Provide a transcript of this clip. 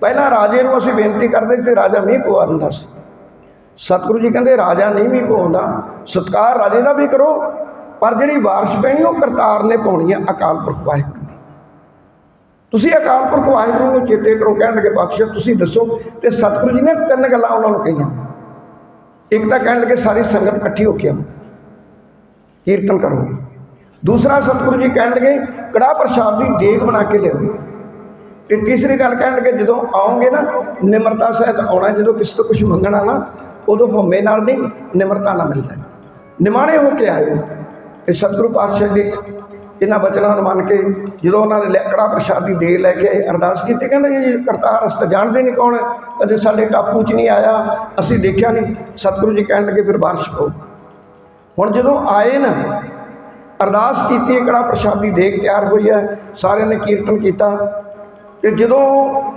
ਪਹਿਲਾਂ ਰਾਜੇ ਨੂੰ ਅਸੀਂ ਬੇਨਤੀ ਕਰਦੇ ਸੀ ਤੇ ਰਾਜਾ ਮੀਂਹ ਪਵਾ ਦਿੰਦਾ ਸੀ। ਸਤਿਗੁਰੂ ਜੀ ਕਹਿੰਦੇ, ਰਾਜਾ ਨਹੀਂ ਮੀਂਹ ਪਵਾਉਂਦਾ, ਸਤਕਾਰ ਰਾਜੇ ਦਾ ਵੀ ਕਰੋ, ਪਰ ਜਿਹੜੀ ਬਾਰਿਸ਼ ਪੈਣੀ, ਉਹ ਕਰਤਾਰ ਨੇ ਪਾਉਣੀ ਹੈ ਅਕਾਲ ਪੁਰਖ ਵਾਹਿਗੁਰੂ ਨੇ ਤੁਸੀਂ ਅਕਾਲ ਪੁਰਖ ਵਾਹਿਗੁਰੂ ਨੂੰ ਚੇਤੇ ਕਰੋ, ਕਹਿਣ ਲੱਗੇ ਪਾਤਸ਼ਾਹ ਤੁਸੀਂ ਦੱਸੋ। ਤੇ ਸਤਿਗੁਰੂ ਜੀ ਨੇ ਤਿੰਨ ਗੱਲਾਂ ਉਹਨਾਂ ਨੂੰ ਕਹੀਆਂ। ਇੱਕ ਤਾਂ ਕਹਿਣ ਲੱਗੇ, ਸਾਰੀ ਸੰਗਤ ਇਕੱਠੀ ਹੋ ਕੇ ਆਓ, ਕੀਰਤਨ ਕਰੋ। ਦੂਸਰਾ, ਸਤਿਗੁਰੂ ਜੀ ਕਹਿਣ ਲੱਗੇ ਕੜਾ ਪ੍ਰਸ਼ਾਦ ਦੀ ਦੇਗ ਬਣਾ ਕੇ ਲਿਆਓ। ਤੇ ਤੀਸਰੀ ਗੱਲ ਕਹਿਣ ਲੱਗੇ ਜਦੋਂ ਆਉਂਗੇ ਨਾ ਨਿਮਰਤਾ ਸਹਿਤ ਆਉਣਾ ਜਦੋਂ ਕਿਸੇ ਤੋਂ ਕੁਝ ਮੰਗਣਾ ਨਾ ਉਦੋਂ ਹਉਮੈ ਨਾਲ ਨਹੀਂ ਨਿਮਰਤਾ ਨਾਲ ਮਿਲਦਾ। ਨਿਮਾਣੇ ਹੋ ਕੇ ਆਇਓ। ਇਹ ਸਤਿਗੁਰੂ ਪਾਤਸ਼ਾਹ ਦੇ ਇਹਨਾਂ ਬਚਨਾਂ ਨੂੰ ਮੰਨ ਕੇ ਜਦੋਂ ਉਹਨਾਂ ਨੇ ਲੈਕੜਾ ਪ੍ਰਸ਼ਾਦੀ ਦੇ ਲੈ ਕੇ ਆਏ, ਅਰਦਾਸ ਕੀਤੀ ਕਹਿੰਦੇ ਜੀ ਕਰਤਾਰ ਅਸਤ ਜਾਣਦੇ ਨਹੀਂ ਕੌਣ? ਹੈ ਕਦੇ ਸਾਡੇ ਟਾਪੂ 'ਚ ਨਹੀਂ ਆਇਆ ਅਸੀਂ ਦੇਖਿਆ ਨਹੀਂ। ਸਤਿਗੁਰੂ ਜੀ ਕਹਿਣ ਲੱਗੇ ਫਿਰ ਬਾਰਿਸ਼ ਪਊ ਹੁਣ ਜਦੋਂ ਆਏ ਨਾ ਅਰਦਾਸ ਕੀਤੀ ਕੜਾ ਪ੍ਰਸ਼ਾਦੀ ਦੇਖ ਤਿਆਰ ਹੋਈ ਹੈ ਸਾਰਿਆਂ ਨੇ ਕੀਰਤਨ ਕੀਤਾ। ਤੇ ਜਦੋਂ